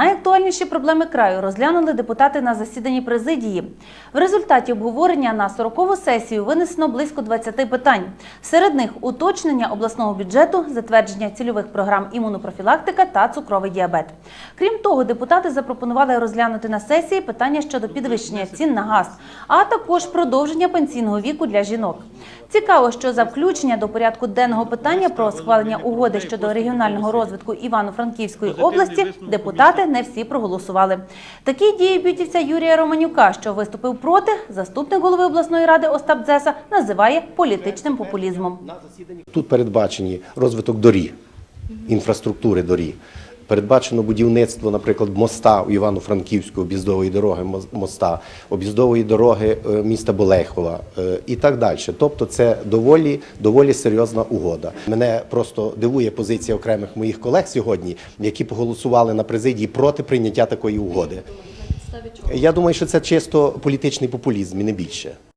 Найактуальніші проблеми краю розглянули депутати на засіданні президії. В результаті обговорення на 40-му сесію винесено близько 20 питань. Серед них уточнення обласного бюджету, затвердження цільових програм імунопрофілактика та цукровий діабет. Крім того, депутати запропонували розглянути на сесії питання щодо підвищення цін на газ, а також продовження пенсійного віку для жінок. Цікаво, що за включення до порядку денного питання про схвалення угоди щодо регіонального розвитку Івано-Франківської області депутати не всі проголосували. Такі дії бютівця Юрія Романюка, що виступив проти, заступник голови обласної ради Остап Дзеса називає політичним популізмом. Тут передбачені розвиток доріг, інфраструктури доріг. Передбачено будівництво, наприклад, моста у Івано-Франківську, об'їздової дороги мос- моста, об'їздової дороги е, міста Болехова е, і так далі. Тобто, це доволі, доволі серйозна угода. Мене просто дивує позиція окремих моїх колег сьогодні, які поголосували на президії проти прийняття такої угоди. Я думаю, що це чисто політичний популізм і не більше.